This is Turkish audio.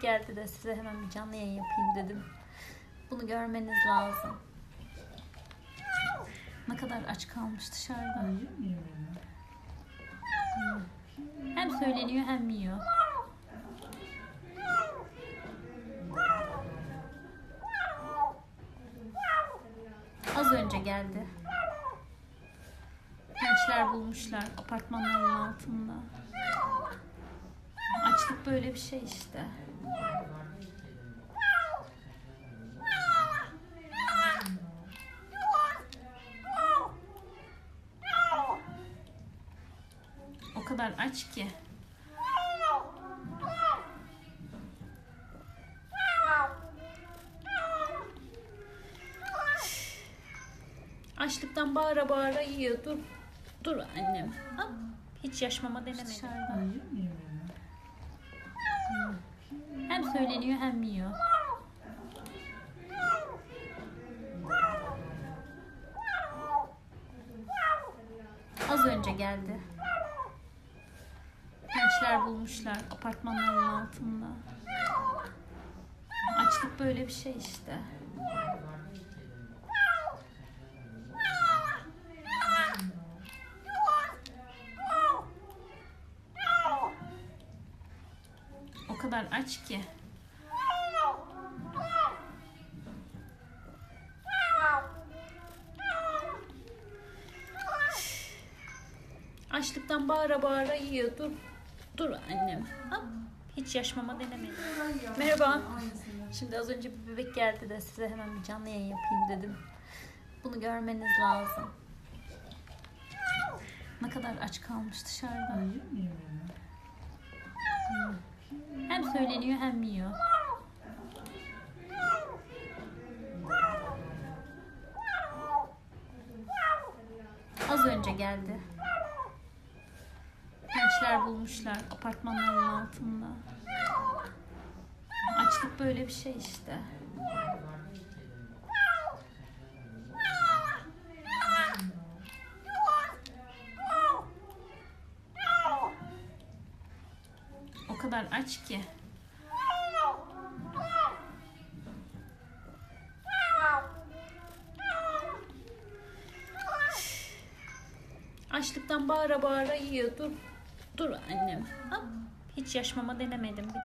geldi de size hemen bir canlı yayın yapayım dedim. Bunu görmeniz lazım. Ne kadar aç kalmış dışarıda. Hem söyleniyor hem yiyor. Az önce geldi. Gençler bulmuşlar apartmanların altında. Açlık böyle bir şey işte. O kadar aç ki. Açlıktan bağıra bağıra yiyor. Dur. Dur annem. Al. Hiç yaşmama denemedim. Dışarıda. Hem söyleniyor hem yiyor. Az önce geldi. Gençler bulmuşlar apartmanların altında. Açlık böyle bir şey işte. O kadar aç ki. Açlıktan bağıra bağıra yiyor. Dur. Dur annem. Al. Hiç yaşmama denemedim. Merhaba. Şimdi az önce bir bebek geldi de size hemen bir canlı yayın yapayım dedim. Bunu görmeniz lazım. Ne kadar aç kalmış dışarıda. Hem söyleniyor hem yiyor. Az önce geldi. Gençler bulmuşlar apartmanların altında. Açlık böyle bir şey işte. O kadar aç ki. Açlıktan bağıra bağıra yiyor. Dur. Dur annem. Al. Hiç yaşmama denemedim.